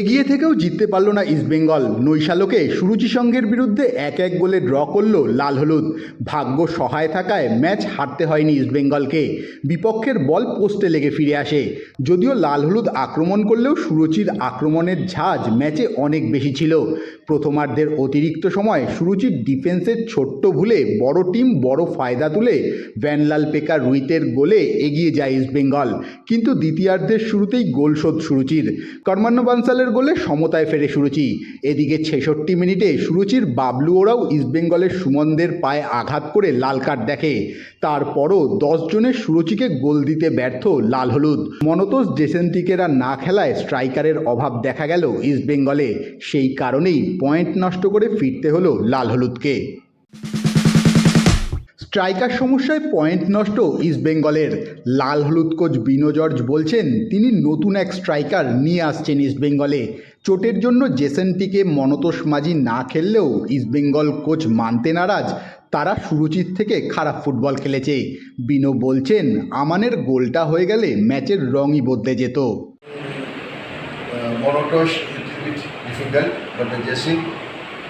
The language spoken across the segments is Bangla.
এগিয়ে থেকেও জিততে পারল না ইস্টবেঙ্গল নৈশালোকে সুরুচি সঙ্গের বিরুদ্ধে এক এক গোলে ড্র করল লাল হলুদ। ভাগ্য সহায় থাকায় ম্যাচ হারতে হয়নি ইস্টবেঙ্গলকে বিপক্ষের বল পোস্টে লেগে ফিরে আসে। যদিও লাল হলুদ আক্রমণ করলেও সুরুচির আক্রমণের ঝাঁজ ম্যাচে অনেক বেশি ছিল। প্রথমার্ধের অতিরিক্ত সময় সুরুচির ডিফেন্সের ছোট্ট ভুলে বড় টিম বড় ফায়দা তুলে ভ্যানলাল পেকার রুইতের গোলে এগিয়ে যায় ইস্টবেঙ্গল কিন্তু দ্বিতীয়ার্ধের শুরুতেই গোল শোধ সুরুচির। কর্মান্য বানসালের গোলে সমতায় ফেরে সুরুচি। এদিকে ছেষট্টি মিনিটে সুরুচির বাবলু ওরাও ইস্টবেঙ্গলের সুমনদের পায়ে আঘাত করে লাল কার্ড দেখে। তারপরও দশ জনের সুরুচিকে গোল দিতে ব্যর্থ লাল হলুদ। মনতোষ জেসেন্টিকেরা না খেলায় স্ট্রাইকারের অভাব দেখা গেল ইস্টবেঙ্গলে সেই কারণেই পয়েন্ট নষ্ট করে ফিরতে হলো লাল হলুদকে। স্ট্রাইকার সমস্যায় পয়েন্ট নষ্ট ইস্টবেঙ্গলের লাল হলুদ কোচ বিনো জর্জ বলছেন তিনি নতুন এক স্ট্রাইকার নিয়ে আসছেন ইস্টবেঙ্গলে চোটের জন্য জেসেন্টিকে মনতোষ মাঝি না খেললেও ইস্টবেঙ্গল কোচ মানতে নারাজ। তারা সুরুচির থেকে খারাপ ফুটবল খেলেছে। বিনো বলছেন আমানের গোলটা হয়ে গেলে ম্যাচের রঙই বদলে যেত। uh, difficult, but the Jesse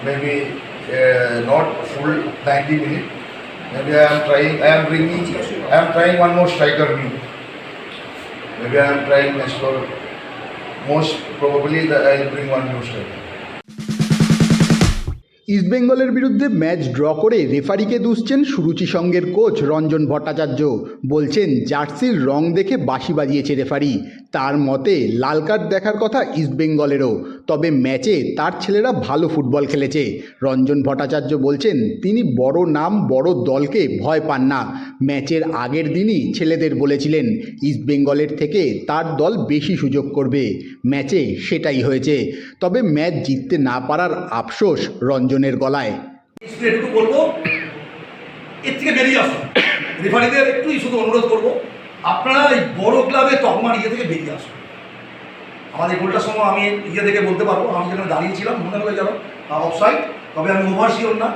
maybe uh, not full 90 minutes. Maybe I am trying, I am bringing, I am trying one more striker new. Maybe I am trying next for most probably that I will bring one new striker. ইস্টবেঙ্গলের বিরুদ্ধে ম্যাচ ড্র করে রেফারিকে দুষছেন সুরুচি সঙ্গের কোচ রঞ্জন ভট্টাচার্য। বলছেন, জার্সির রং দেখে বাঁশি বাজিয়েছে রেফারি তার মতে, লাল কার্ড দেখার কথা ইস্টবেঙ্গলেরও তবে ম্যাচে তার ছেলেরা ভালো ফুটবল খেলেছে। রঞ্জন ভট্টাচার্য বলছেন, তিনি বড় নাম, বড় দলকে ভয় পান না। ম্যাচের আগের দিনই ছেলেদের বলেছিলেন ইস্টবেঙ্গলের থেকে তার দল বেশি সুযোগ করবে। ম্যাচে সেটাই হয়েছে। তবে ম্যাচ জিততে না পারার আফসোস রঞ্জনের গলায়। একটু বলব এর থেকে বেরিয়ে রেফারিদের শুধু অনুরোধ করব, আপনারা এই বড় ক্লাবে তকমার ইয়ে থেকে বেরিয়ে আমাদের গোলটার সময় আমি ইয়ে থেকে বলতে পারব, আমি যেখানে দাঁড়িয়েছিলাম মনে হলো যেন অফসাইড তবে আমি ওভার না।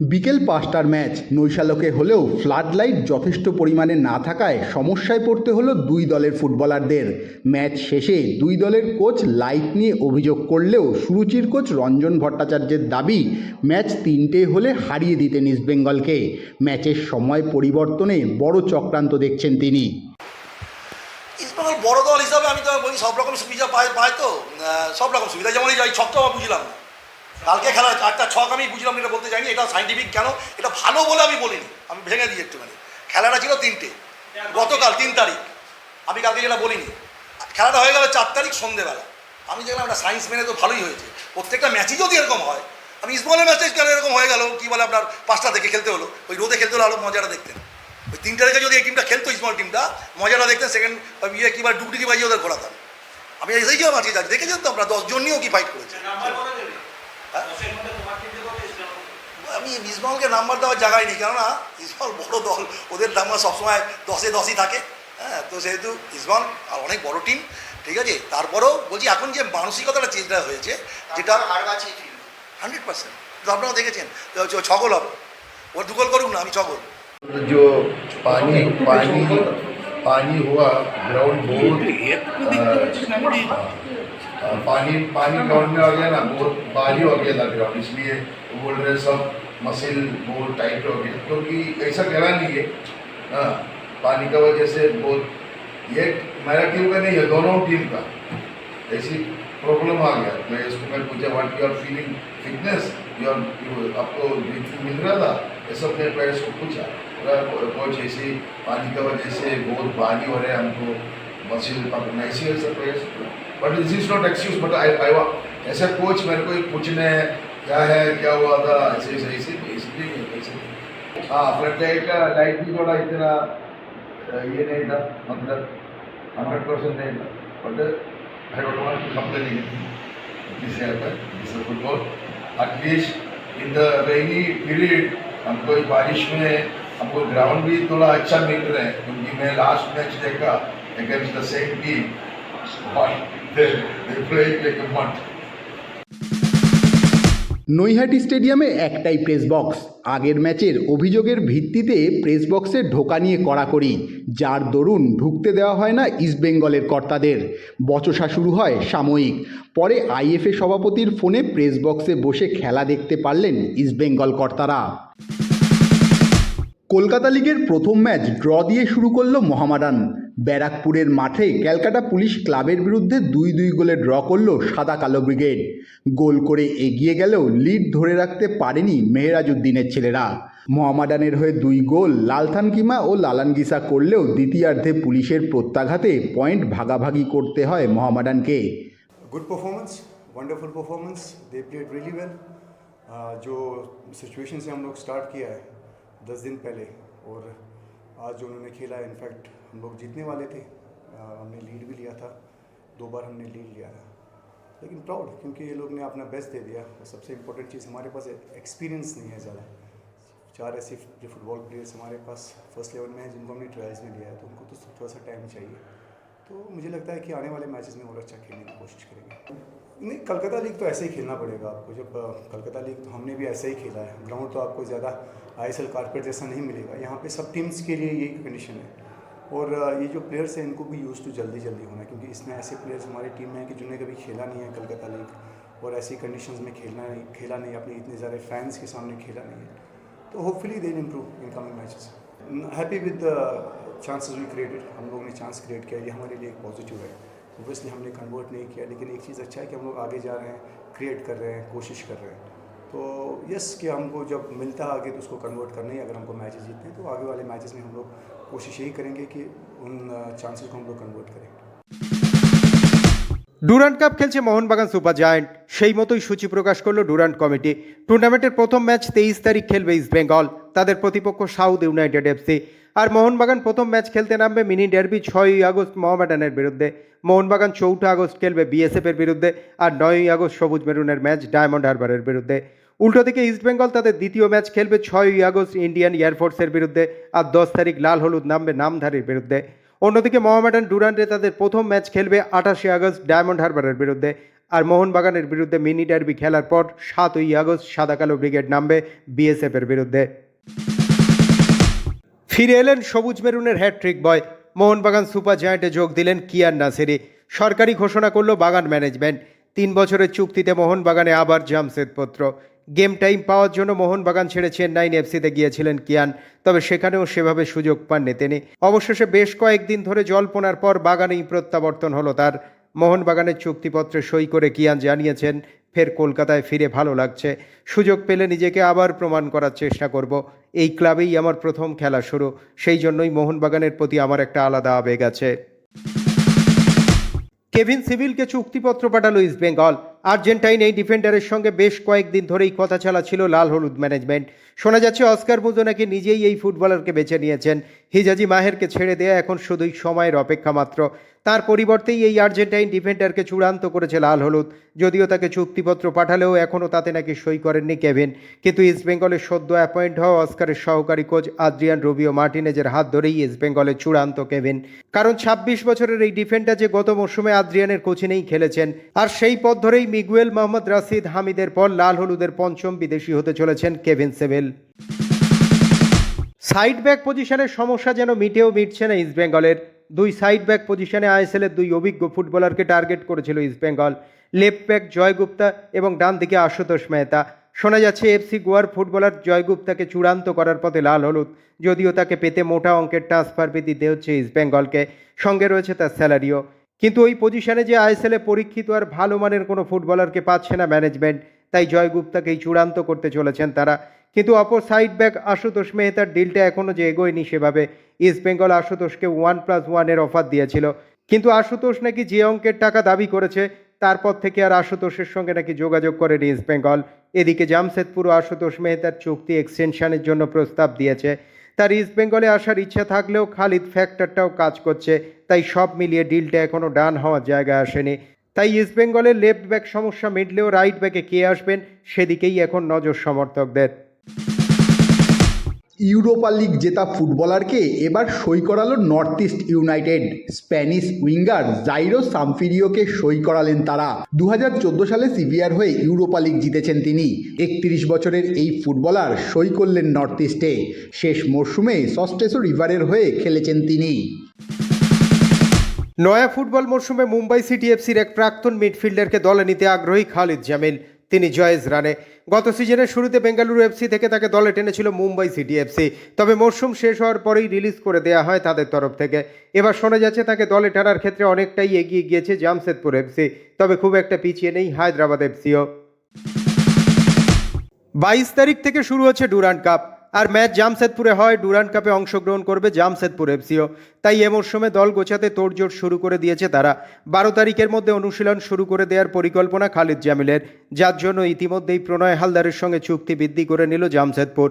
বিকেল পাঁচটার ম্যাচ। নৈশালকে হলেও ফ্লাড লাইট যথেষ্ট পরিমাণে না থাকায় সমস্যায় পড়তে হলো দুই দলের ফুটবলারদের। ম্যাচ শেষে দুই দলের কোচ লাইট নিয়ে অভিযোগ করলেও সুরুচির কোচ রঞ্জন ভট্টাচার্যের দাবি, ম্যাচ তিনটে হলে হারিয়ে দিতেন ইস্টবেঙ্গলকে ম্যাচের সময় পরিবর্তনে বড় চক্রান্ত দেখছেন তিনি। বড় দল হিসাবে আমি তো বলি, সব রকম সুবিধা পায় পায় তো। সব রকম সুবিধা। যেমন এই আমি বুঝলাম। কালকে খেলা একটা ছক আমি বুঝলাম এটা বলতে চাইনি এটা সাইন্টিফিক কেন? এটা ভালো বলে আমি বলিনি। আমি ভেঙে দিই একটুখানি। খেলাটা ছিল তিনটে। গতকাল তিন তারিখ। আমি কালকে যেটা বলিনি। খেলাটা হয়ে গেল চার তারিখ সন্ধেবেলা। আমি দেখলাম একটা সায়েন্স মেনে তো ভালোই হয়েছে। প্রত্যেকটা ম্যাচই যদি এরকম হয়, আমি ইসবলের ম্যাচে কেন এরকম হয়ে গেল? কী বলে আপনার পাঁচটা থেকে খেলতে হলো? ওই রোদে খেলতে হলো আরও মজাটা দেখতেন। ওই তিনটা থেকে যদি এই টিমটা খেলতো স্মল টিমটা মজাটা দেখতেন সেকেন্ড ইয়ে কী বলে ডুবডুকি বাজিয়ে ওদের ঘোরাতাম। আমি এসেই আজকে যাচ্ছি। দেখেছেন তো আমরা দশজন নিয়েও কি ফাইট করেছে হ্যাঁ? আমি ইসমালকে নাম্বার দেওয়ার জায়গায় নেই কেননা ইসমাল বড় দল ওদের নাম্বার সবসময় দশে দশই থাকে হ্যাঁ তো সেহেতু ইসমাল আর অনেক বড় টিম ঠিক আছে তারপরেও বলছি এখন যে মানসিকতাটা চেঞ্জটা হয়েছে যেটা হান্ড্রেড পার্সেন্ট আপনারাও দেখেছেন তো ছগল হবে ওর দুগল করুক না আমি ছগল जो पानी पानी पानी हुआ ग्राउंड बहुत अ, पानी पानी ग्राउंड में आ गया ना बहुत भारी हो गया था ग्राउंड इसलिए वो बोल रहे सब मसिल बहुत टाइट हो गया। क्योंकि ऐसा करा नहीं है। हाँ पानी का वजह से बहुत ये मेरा टीम का नहीं है, दोनों टीम का। ऐसी प्रॉब्लम आ गया। मैं इसको मैं पूछा what you are feeling fitness you are आपको मिल रहा था? ये सब मैं प्लेयर्स को पूछा। कोच ऐसे पानी का वजह से बहुत भारी हो रहे हैं हमको, मसिल पकड़ना। ऐसी but this is not excuse but I I ऐसा कोच मेरे को पूछने क्या है, क्या हुआ था? ऐसे ऐसे ऐसे इसलिए ऐसे। हाँ फ्लड लाइट का लाइट भी थोड़ा इतना ये नहीं था मतलब हंड्रेड परसेंट नहीं था। But I don't want to complain this is football at least in the rainy period हमको बारिश में, हमको ग्राउंड भी थोड़ा अच्छा मिल रहा है। क्योंकि मैं लास्ट मैच देखा against the same team they play like a mud Naihati স্টেডিয়ামে একটাই প্রেস বক্স আগের ম্যাচের অভিযোগের ভিত্তিতে প্রেস বক্সে ঢোকা নিয়ে কড়াকড়ি, যার দরুন ঢুকতে দেওয়া হয় না ইস্টবেঙ্গলের কর্তাদের। বচসা শুরু হয় সাময়িক। পরে আইএফএ সভাপতির ফোনে প্রেস বক্সে বসে খেলা দেখতে পারলেন ইস্টবেঙ্গল কর্তারা। কলকাতা লিগের প্রথম ম্যাচ ড্র দিয়ে শুরু করলো মোহামেডান ব্যারাকপুরের মাঠে ক্যালকাটা পুলিশ ক্লাবের বিরুদ্ধে দুই দুই গোলে ড্র করলো সাদা কালো ব্রিগেড গোল করে এগিয়ে গেলেও লিড ধরে রাখতে পারেনি মেহরাজউদ্দিনের ছেলেরা মোহামেডানের হয়ে দুই গোল লালথান কিমা ও লালানগিসা করলেও দ্বিতীয়ার্ধে পুলিশের প্রত্যাঘাতে পয়েন্ট ভাগাভাগি করতে হয় মোহামেডানকে good performance wonderful performance they played really well जो सिचुएशन से हम लोग स्टार्ट किया है दस दिन पहले और आज जो उन्होंने खेला इनफैक्ट हम लोग जीतने वाले थे। हमने लीड भी लिया था। दो बार हमने लीड लिया था। लेकिन प्राउड क्योंकि ये लोग ने अपना बेस्ट दे दिया। और सबसे इम्पोर्टेंट चीज़ हमारे पास एक्सपीरियंस नहीं है ज़्यादा। चार ऐसे जो फुटबॉल प्लेयर्स हमारे पास फ़र्स्ट लेवल में हैं, जिनको हमने ट्रायल्स में लिया है तो उनको तो थोड़ा सा टाइम चाहिए। तो मुझे लगता है कि आने वाले मैचेस में और अच्छा खेलने की कोशिश करेंगे। नहीं, कलकत्ता लीग तो ऐसे ही खेलना पड़ेगा आपको। जब कलकत्ता लीग तो हमने भी ऐसे ही खेला है। ग्राउंड तो आपको ज़्यादा आई एस कारपेट जैसा नहीं मिलेगा। यहाँ पे सब टीम्स के लिए यही कंडीशन है। और ये जो प्लेयर्स हैं, इनको भी यूज़ टू जल्दी जल्दी होना क्योंकि इसमें ऐसे प्लेयर्स हमारी टीम में हैं कि जिन्हें कभी खेला नहीं है कलकत्ता लीग और ऐसी कंडीशंस में खेलना नहीं, खेला नहीं, अपने इतने सारे फैंस के सामने खेला नहीं है। तो hopefully they improve in coming matches happy with chances we created हम लोगों ने चांस क्रिएट किया ये हमारे लिए एक पॉजिटिव है ओबियसली हमने कन्वर्ट नहीं किया लेकिन एक चीज़ अच्छा है कि हम लोग आगे जा रहे हैं क्रिएट कर रहे हैं कोशिश कर रहे हैं तो यस कि हमको जब मिलता है आगे तो उसको कन्वर्ट करना ही अगर हमको मैचेस जीतने हैं तो आगे वाले मैचेस में हम लोग कोशिश यही करेंगे कि उन चांसेस को हम लोग कन्वर्ट करें ডুরান্ট কাপ খেলছে মোহনবাগান সুপার জায়ান্ট সেই মতোই সূচি প্রকাশ করলো ডুরান্ট কমিটি টুর্নামেন্টের প্রথম ম্যাচ তেইশ তারিখ খেলবে ইস্ট বেঙ্গল তাদের প্রতিপক্ষ সাউথ ইউনাইটেড এফসি আর মোহনবাগান প্রথম ম্যাচ খেলতে নামবে মিনি ডার্বি ছয়ই আগস্ট মোহামেডানের বিরুদ্ধে। মোহনবাগান চৌঠা আগস্ট খেলবে বিএসএফ এর বিরুদ্ধে আর নয়ই আগস্ট সবুজ মেরুনের ম্যাচ ডায়মন্ড হারবারের বিরুদ্ধে। উল্টো দিকে ইস্টবেঙ্গল তাদের দ্বিতীয় ম্যাচ খেলবে ছয়ই আগস্ট ইন্ডিয়ান এয়ারফোর্সের বিরুদ্ধে আর দশ তারিখ লাল হলুদ নামবে নামধারীর বিরুদ্ধে। অন্যদিকে মোহামেডান ডুরান্টে তাদের প্রথম ম্যাচ খেলবে আঠাশে আগস্ট ডায়মন্ড হারবারের বিরুদ্ধে আর মোহনবাগানের বিরুদ্ধে মিনি ডার্বি খেলার পর সাতই আগস্ট সাদা কালো ব্রিগেড নামবে বিএসএফের বিরুদ্ধে। ফিরে এলেন সবুজ মেরুনের হ্যাট্রিক বয় মোহনবাগান সুপার জায়ান্টে যোগ দিলেন কিয়ান নাসেরি। সরকারি ঘোষণা করল বাগান ম্যানেজমেন্ট তিন বছরের চুক্তিতে মোহনবাগানে আবার জামশেদপত্র গেম টাইম পাওয়ার জন্য মোহনবাগান ছেড়ে চেন্নাইন এফসিতে গিয়েছিলেন কিয়ান, তবে সেখানেও সেভাবে সুযোগ পাননি তিনি। অবশেষে বেশ কয়েকদিন ধরে জল্পনার পর বাগানেই প্রত্যাবর্তন হলো তার। মোহনবাগানের চুক্তিপত্রে সই করে কিয়ান জানিয়েছেন, ফের কলকাতায় ফিরে ভালো লাগছে। সুযোগ পেলে নিজেকে আবার প্রমাণ করার চেষ্টা করব। এই ক্লাবেই আমার প্রথম খেলা শুরু। সেই জন্যই মোহনবাগানের প্রতি আমার একটা আলাদা আবেগ আছে। কেভিন সিভিলকে চুক্তিপত্র পাঠালো ইস্ট বেঙ্গল। আর্জেন্টাইন এই ডিফেন্ডারের সঙ্গে বেশ কয়েকদিন ধরেই কথা চালা ছিল লাল হলুদ ম্যানেজমেন্ট। শোনা যাচ্ছে অস্কার বুজো নাকি নিজেই এই ফুটবলারকে বেছে নিয়েছেন। হিজাজি মাহেরকে ছেড়ে দেয়া এখন শুধুই সময়ের অপেক্ষা মাত্র। তার পরিবর্তেই এই আর্জেন্টাইন ডিফেন্ডারকে চূড়ান্ত করেছে লাল হলুদ। যদিও তাকে চুক্তিপত্র পাঠালেও এখনও তাতে নাকি সই করেননি কেভিন। কিন্তু ইস্টবেঙ্গলের সদ্য অ্যাপয়েন্ট হওয়া অস্কারের সহকারী কোচ আদ্রিয়ান রুবিও মার্টিনেজের হাত ধরেই ইস্টবেঙ্গলের চূড়ান্ত কেভিন। কারণ ২৬ বছরের এই ডিফেন্ডার যে গত মরশুমে আদ্রিয়ানের কোচিনেই খেলেছেন, আর সেই পথ ধরেই মিগুয়েল, মোহাম্মদ রাশিদ হামিদের পর লাল হলুদের পঞ্চম বিদেশি হতে চলেছেন কেভিন সেভেল। সাইড ব্যাক পজিশনের সমস্যা যেন মিটেও মিটছে না ইস্টবেঙ্গলের দুই সাইড ব্যাক পজিশনে আইএসএলের দুই অভিজ্ঞ ফুটবলারকে টার্গেট করেছিল ইস্টবেঙ্গল লেফট ব্যাক জয় গুপ্তা এবং ডান দিকে আশুতোষ মেহতা। শোনা যাচ্ছে, এফসি গোয়ার ফুটবলার জয় গুপ্তাকে চূড়ান্ত করার পথে লাল হলুদ। যদিও তাকে পেতে মোটা অঙ্কের ট্রান্সফার ফি দিতে হচ্ছে ইস্টবেঙ্গলকে সঙ্গে রয়েছে তার স্যালারিও। কিন্তু ওই পজিশনে যে আইএসএলে পরীক্ষিত আর ভালো মানের কোনো ফুটবলারকে পাচ্ছে না ম্যানেজমেন্ট, তাই জয় গুপ্তাকেই চূড়ান্ত করতে চলেছেন তারা। কিন্তু অপর সাইড ব্যাক আশুতোষ মেহতার ডিলটা এখনও যে এগোয়নি সেভাবে ইস্ট বেঙ্গল আশুতোষকে ওয়ান প্লাস ওয়ানের অফার দিয়েছিল। কিন্তু আশুতোষ নাকি যে অঙ্কের টাকা দাবি করেছে, তারপর থেকে আর আশুতোষের সঙ্গে নাকি যোগাযোগ করেনি ইস্ট বেঙ্গল এদিকে জামশেদপুর আশুতোষ মেহতার চুক্তি এক্সটেনশনের জন্য প্রস্তাব দিয়েছে। তার ইস্ট বেঙ্গলে আসার ইচ্ছা থাকলেও খালিদ ফ্যাক্টরটাও কাজ করছে, তাই সব মিলিয়ে ডিলটা এখনও ডান হওয়ার জায়গায় আসেনি। তাই ইস্ট বেঙ্গলের লেফট ব্যাক সমস্যা মিটলেও রাইট ব্যাকে কে আসবেন, সেদিকেই এখন নজর সমর্থকদের। ইউরোপা লিগ জেতা ফুটবলারকে এবার সই করালো North East United. Spanish winger Jairo সামফিরিওকে সই করালেন তারা। দুহাজার চোদ্দ সালে সিভিয়ার হয়ে ইউরোপা লিগ জিতেছেন তিনি। একত্রিশ বছরের এই ফুটবলার সই করলেন নর্থ ইস্টে। শেষ মরশুমে সস্টেসো রিভারের হয়ে খেলেছেন তিনি। নয়া ফুটবল মরশুমে মুম্বাই সিটি এফসির এক প্রাক্তন মিডফিল্ডারকে দলে নিতে আগ্রহী খালিদ জামিল তিনি জয়েজ রানে গত সিজনের শুরুতে বেঙ্গালুরু এফসি থেকে তাকে দলে টেনেছিল মুম্বাই সিটি এফসি। তবে মরশুম শেষ হওয়ার পরেই রিলিজ করে দেওয়া হয় তাদের তরফ থেকে। এবার শোনা যাচ্ছে তাকে দলে টানার ক্ষেত্রে অনেকটাই এগিয়ে গিয়েছে জামশেদপুর এফসি। তবে খুব একটা পিছিয়ে নেই হায়দ্রাবাদ এফসিও। বাইশ তারিখ থেকে শুরু হচ্ছে ডুরান্ড কাপ। আর ম্যাচ জামশেদপুরে হয়, ডুরান্ড কাপে অংশগ্রহণ করবে জামশেদপুর এফসিও। তাই এ মরশুমে দল গোছাতে তোড়জোড় শুরু করে দিয়েছে তারা। বারো তারিখের মধ্যে অনুশীলন শুরু করে দেওয়ার পরিকল্পনা খালিদ জামিলের। যার জন্য ইতিমধ্যেই প্রণয় হালদারের সঙ্গে চুক্তি বৃদ্ধি করে নিল জামশেদপুর।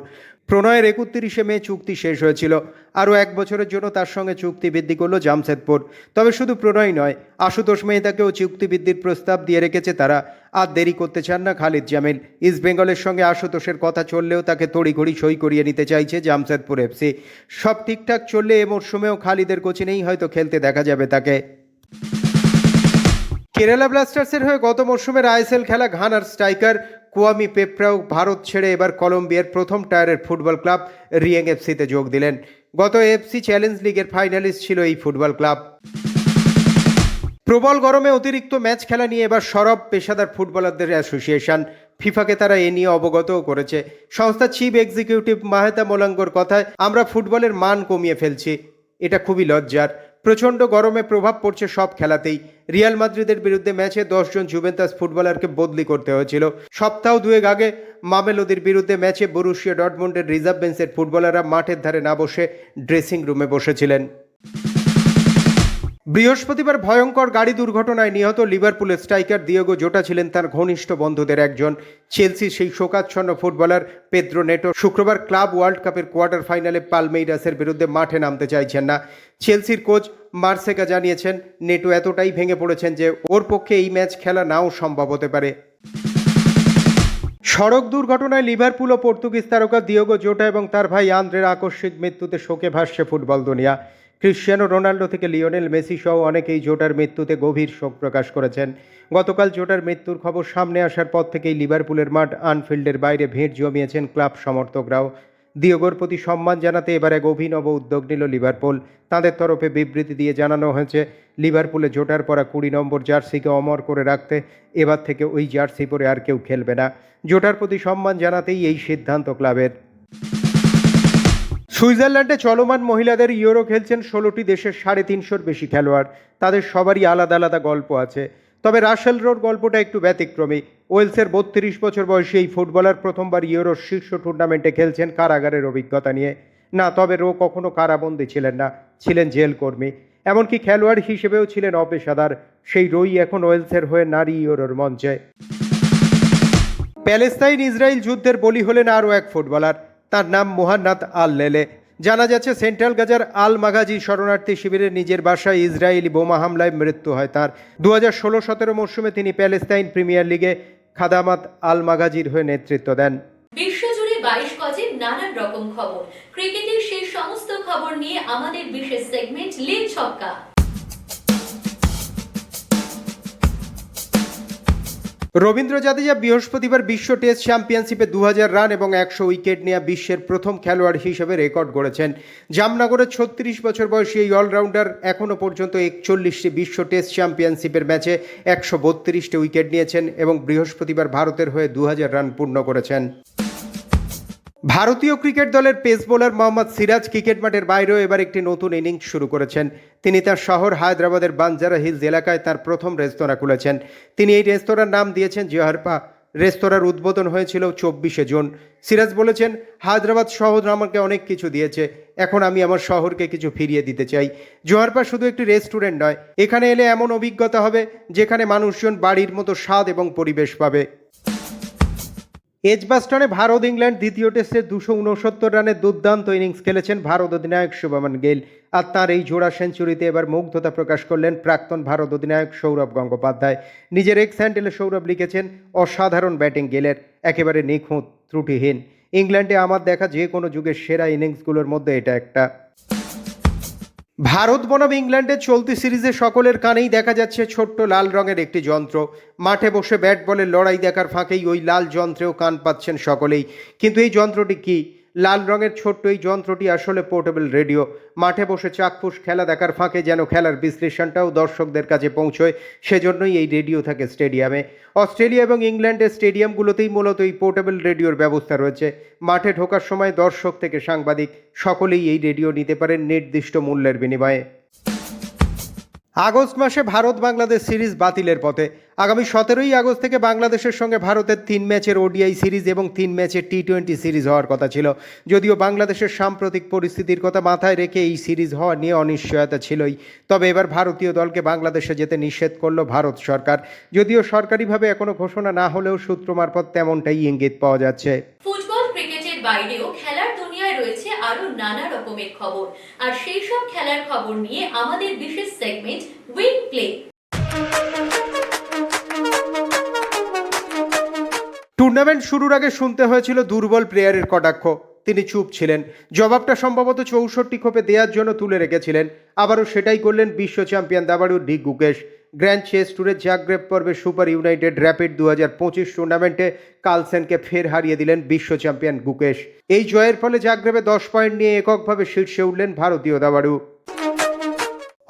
প্রণয়ের একত্রিশে মে চুক্তি শেষ হয়েছিল। আরও এক বছরের জন্য তার সঙ্গে চুক্তি বৃদ্ধি করল জামশেদপুর। তবে শুধু প্রণয় নয়, আশুতোষ মেহতাকেও চুক্তি বৃদ্ধির প্রস্তাব দিয়ে রেখেছে তারা। আর দেরি করতে চান না খালিদ জামিল। ইস্টবেঙ্গলের সঙ্গে আশুতোষের কথা চললেও তাকে তড়িঘড়ি সই করিয়ে নিতে চাইছে জামশেদপুর এফসি। সব ঠিকঠাক চললে এ মরশুমেও খালিদের কোচিনেই হয়তো খেলতে দেখা যাবে তাকে। কেরালা ব্লাস্টার্সের হয়ে গত মরশুমের আইএসএল খেলা ঘানার স্ট্রাইকার কুয়ামি পেপ্রাও ভারত ছেড়ে এবার কলম্বিয়ার প্রথম টায়ারের ফুটবল ক্লাব রিয়েং এফসিতে যোগ দিলেন। গত এফসি চ্যালেঞ্জ লিগের ফাইনালিস্ট ছিল এই ফুটবল ক্লাব। প্রবল গরমে অতিরিক্ত ম্যাচ খেলা নিয়ে এবার সরব পেশাদার ফুটবলারদের অ্যাসোসিয়েশন। ফিফাকে তারা এ নিয়ে অবগতও করেছে। সংস্থার চিফ এক্সিকিউটিভ মাহেতা মোলাঙ্গর কথায়, আমরা ফুটবলের মান কমিয়ে ফেলছি। এটা খুবই লজ্জার। প্রচণ্ড গরমে প্রভাব পড়ছে সব খেলাতেই। রিয়াল মাদ্রিদের বিরুদ্ধে ম্যাচে দশজন জুভেন্তাস ফুটবলারকে বদলি করতে হয়েছিল। সপ্তাহ দুয়েক আগে মামেলোদির বিরুদ্ধে ম্যাচে বরুশিয়া ডটমন্ডের রিজার্ভ বেঞ্চের ফুটবলাররা মাঠের ধারে না বসে ড্রেসিং রুমে বসেছিলেন। বৃহস্পতিবার ভয়ঙ্কর গাড়ি দুর্ঘটনায় নিহত লিভারপুলের স্ট্রাইকার দিয়েগো জোটা ছিলেন তার ঘনিষ্ঠ বন্ধুদের একজন। চেলসি সেই শোকাচ্ছন্ন ফুটবলার পেদ্রো নেটো শুক্রবার ক্লাব ওয়ার্ল্ড কাপের কোয়ার্টার ফাইনালে পালমেইরাসের বিরুদ্ধে মাঠে নামতে চাইছেন না। চেলসির কোচ মার্সেকা জানিয়েছেন, নেটো এতটাই ভেঙে পড়েছেন যে ওর পক্ষে এই ম্যাচ খেলা নাও সম্ভব হতে পারে। সড়ক দুর্ঘটনায় লিভারপুল ও পর্তুগিজ তারকা দিয়েগো জোটা এবং তার ভাই আন্দ্রের আকস্মিক মৃত্যুতে শোকে ভাসছে ফুটবল দুনিয়া। ক্রিশ্চিয়ানো রোনাল্ডো থেকে লিওনেল মেসি সহ অনেকেই জোটার মৃত্যুতে গভীর শোক প্রকাশ করেছেন। গতকাল জোটার মৃত্যুর খবর সামনে আসার পর থেকেই লিভারপুলের মাঠ আনফিল্ডের বাইরে ভিড় জমিয়েছেন ক্লাব সমর্থকরাও। দিয়োগোর প্রতি সম্মান জানাতে এবার অভিনব উদ্যোগ নিল লিভারপুল। তাদের তরফে বিবৃতি দিয়ে জানানো হয়েছে, লিভারপুলে জোটার পরা কুড়ি নম্বর জার্সিকে অমর করে রাখতে এবার থেকে ওই জার্সি পরে আর কেউ খেলবে না। জোটার প্রতি সম্মান জানাতেই এই সিদ্ধান্ত ক্লাবের। সুইজারল্যান্ডে চলমান মহিলাদের ইউরো খেলছেন ষোলোটি দেশের সাড়ে তিনশোর বেশি খেলোয়াড়। তাদের সবারই আলাদা আলাদা গল্প আছে। তবে রাসেল রোড গল্পটা একটু ব্যতিক্রমী। ওয়েলসের বত্রিশ বছর বয়সী এই ফুটবলার প্রথমবার ইউরোর শীর্ষ টুর্নামেন্টে খেলছেন কারাগারের অভিজ্ঞতা নিয়ে। না, তবে রো কখনো কারাবন্দী ছিলেন না, ছিলেন জেল কর্মী এমনকি খেলোয়াড় হিসেবেও ছিলেন অপেশাদার। সেই রোই এখন ওয়েলসের হয়ে নারী ইউরোর মঞ্চে। প্যালেস্তাইন ইসরায়েল যুদ্ধের বলি হলেন আরও এক ফুটবলার। তার নাম মোহান্নাত আল লেলে জানা যাচ্ছে, সেন্ট্রাল গাজার আল মাগাজি শরণার্থী শিবিরের নিজের বাসায় ইসরায়েলি বোমা হামলায় মৃত্যু হয় তার। দু হাজার ষোলো সতেরো মরশুমে তিনি প্যালেস্তাইন প্রিমিয়ার লিগে খাদামাত আল মাগাজির হয়ে নেতৃত্ব দেন। বিশ্বজুড়ে বাইশ গজের নানান রকম খবর। ক্রিকেটের সেই সমস্ত খবর নিয়ে আমাদের বিশেষ সেগমেন্ট লিগ ছক্কা। রবীন্দ্র জাদেজা বৃহস্পতিবার বিশ্ব টেস্ট চ্যাম্পিয়নশিপে দু হাজার রান এবং একশো উইকেট নিয়ে বিশ্বের প্রথম খেলোয়াড় হিসেবে রেকর্ড গড়েছেন। জামনগরের ছত্রিশ বছর বয়সী এই অলরাউন্ডার এখনও পর্যন্ত একচল্লিশটি বিশ্ব টেস্ট চ্যাম্পিয়নশিপের ম্যাচে একশো বত্রিশটি উইকেট নিয়েছেন এবং বৃহস্পতিবার ভারতের হয়ে দু হাজার রান পূর্ণ করেছেন। ভারতীয় ক্রিকেট দলের pace bowler Mohammed Siraj cricket মাঠের বাইরেও এবার একটি নতুন ইনিংস শুরু করেছেন। তিনি তার শহর হায়দ্রাবাদের বানজারা হিলস এলাকায় তার প্রথম রেস্তোরাঁ খুলেছেন। তিনি এই রেস্তোরাঁর নাম দিয়েছেন জোহারপা রেস্তোরাঁর উদ্বোধন হয়েছিল চব্বিশে জুন। সিরাজ বলেছেন, হায়দ্রাবাদ শহর আমাকে অনেক কিছু দিয়েছে। এখন আমি আমার শহরকে কিছু ফিরিয়ে দিতে চাই। জোহারপা শুধু একটি রেস্টুরেন্ট নয়, এখানে এলে এমন অভিজ্ঞতা হবে যেখানে মানুষজন বাড়ির মতো স্বাদ এবং পরিবেশ পাবে। এজবাস্টনে ভারত ইংল্যান্ড দ্বিতীয় টেস্টের দুশো উনসত্তর রানের দুর্দান্ত ইনিংস খেলেছেন ভারত অধিনায়ক শুভমান গেল। আর তাঁর এই জোড়া সেঞ্চুরিতে এবার মুগ্ধতা প্রকাশ করলেন প্রাক্তন ভারত অধিনায়ক সৌরভ গঙ্গোপাধ্যায়। নিজের এক্স হ্যান্ডেলে সৌরভ লিখেছেন, অসাধারণ ব্যাটিং গেলের, একেবারে নিখুঁত, ত্রুটিহীন। ইংল্যান্ডে আমার দেখা যে কোনো যুগের সেরা ইনিংসগুলোর মধ্যে এটা একটা। ভারত বনাম ইংল্যান্ডের চলতি সিরিজে সকলের কানেই দেখা যাচ্ছে ছোট্ট লাল রঙের একটি যন্ত্র। মাঠে বসে ব্যাট বলের লড়াই দেখার ফাঁকেই ওই লাল যন্ত্রেও কান পাচ্ছেন সকলেই। কিন্তু এই যন্ত্রটি কি? লাল রঙের ছোট্ট এই যন্ত্রটি আসলে পোর্টেবল রেডিও। মাঠে বসে চাকফুস খেলা দেখার ফাঁকে যেন খেলার বিশ্লেষণটাও দর্শকদের কাছে পৌঁছয়, সেজন্যই এই রেডিও থাকে স্টেডিয়ামে। অস্ট্রেলিয়া এবং ইংল্যান্ডের স্টেডিয়ামগুলোতেই মূলত এই পোর্টেবল রেডিওর ব্যবস্থা রয়েছে। মাঠে ঢোকার সময় দর্শক থেকে সাংবাদিক, সকলেই এই রেডিও নিতে পারেন নির্দিষ্ট মূল্যের বিনিময়ে। আগস্ট মাসে ভারত বাংলাদেশ সিরিজ বাতিলের পথে। আগামী সতেরোই আগস্ট থেকে বাংলাদেশের সঙ্গে ভারতের তিন ম্যাচের ওডিআই সিরিজ এবং তিন ম্যাচের টি টোয়েন্টি সিরিজ হওয়ার কথা ছিল। যদিও বাংলাদেশের সাম্প্রতিক পরিস্থিতির কথা মাথায় রেখে এই সিরিজ হওয়া নিয়ে অনিশ্চয়তা ছিলই। তবে এবার ভারতীয় দলকে বাংলাদেশে যেতে নিষেধ করল ভারত সরকার। যদিও সরকারিভাবে এখনও ঘোষণা না হলেও সূত্র মারফত তেমনটাই ইঙ্গিত পাওয়া যাচ্ছে। ফুটবল ক্রিকেটের বাইরেও খেলার দুনিয়ায় রয়েছে আরও নানা রকমের খবর। আর সেই সব খেলার খবর নিয়ে আমাদের বিশেষ সেগমেন্ট উইন প্লে টুর্নামেন্ট শুরুর আগে শুনতে হয়েছিল দুর্বল প্লেয়ারের কটাক্ষ। তিনি চুপ ছিলেন। জবাবটা সম্ভবত চৌষট্টি খোপে দেওয়ার জন্য তুলে রেখেছিলেন। আবারও সেটাই করলেন বিশ্ব চ্যাম্পিয়ন দাবাড়ু ডি গুকেশ। গ্র্যান্ড চেস ট্যুরের জাগ্রেব পর্বে সুপার ইউনাইটেড র্যাপিড দু হাজার পঁচিশ টুর্নামেন্টে কালসেনকে ফের হারিয়ে দিলেন বিশ্ব চ্যাম্পিয়ন গুকেশ। এই জয়ের ফলে জাগ্রেবে দশ পয়েন্ট নিয়ে এককভাবে শীর্ষে উঠলেন ভারতীয় দাবাড়ু।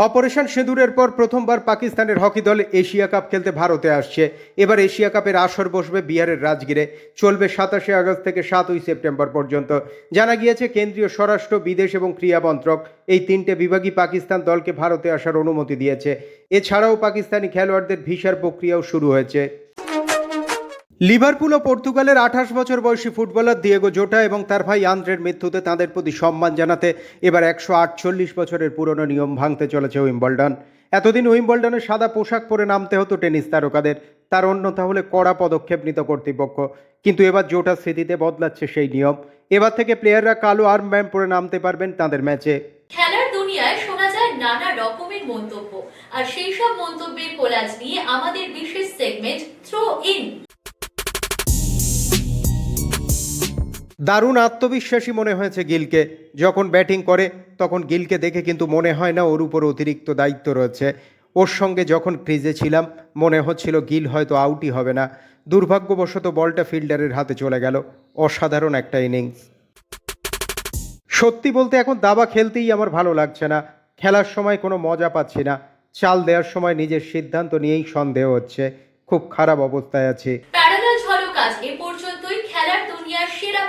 অপারেশন সিঁদুরের পর প্রথমবার পাকিস্তানের হকি দল এশিয়া কাপ খেলতে ভারতে আসছে। এবার এশিয়া কাপের আসর বসবে বিহারের রাজগিরে। চলবে সাতাশে আগস্ট থেকে সাতই সেপ্টেম্বর পর্যন্ত। জানা গিয়েছে, কেন্দ্রীয় স্বরাষ্ট্র, বিদেশ এবং ক্রিয়া মন্ত্রক এই তিনটে বিভাগই পাকিস্তান দলকে ভারতে আসার অনুমতি দিয়েছে। এছাড়াও পাকিস্তানি খেলোয়াড়দের ভিসার প্রক্রিয়াও শুরু হয়েছে। লিভারপুল ও পর্তুগালের আঠাশ বছর বয়সী ফুটবলার দিয়েগো জোটা এবং তার ভাই আন্দ্রের মৃত্যুতে তাদের প্রতি সম্মান জানাতে এবার একশো আটচল্লিশ বছরের পুরনো নিয়ম ভাঙতে চলেছে উইম্বলডন। এতদিন উইম্বলডনে সাদা পোশাক পরে নামতে হতো টেনিস তারকাদের। তার অন্যথা হলে কড়া পদক্ষেপ নিত কর্তৃপক্ষ। কিন্তু এবার জোটা স্মৃতিতে বদলাচ্ছে সেই নিয়ম। এবার থেকে প্লেয়াররা কালো আর্ম ব্যান্ড পরে নামতে পারবেন তাদের ম্যাচে। খেলার দুনিয়ায় শোনা যায় নানা রকমের মন্তব্য। আর সেই সব মন্তব্যের কোলাজ নিয়ে আমাদের বিশেষ সেগমেন্ট থ্রো ইন দারুণ আত্মবিশ্বাসী মনে হয়েছে গিলকে। যখন ব্যাটিং করে, তখন গিলকে দেখে কিন্তু মনে হয় না ওর উপর অতিরিক্ত দায়িত্ব রয়েছে। ওর সঙ্গে যখন ক্রিজে ছিলাম, মনে হচ্ছিল গিল হয়তো আউটই হবে না। দুর্ভাগ্যবশত বলটা ফিল্ডারের হাতে চলে গেল। অসাধারণ একটা ইনিংস। সত্যি বলতে এখন দাবা খেলতেই আমার ভালো লাগছে না। খেলার সময় কোনো মজা পাচ্ছি না। চাল দেওয়ার সময় নিজের সিদ্ধান্ত নিয়েই সন্দেহ হচ্ছে। খুব খারাপ অবস্থায় আছি প্যারালাল ঝলক আজ এ পর্যন্তই খেলার দুনিয়ার সেরা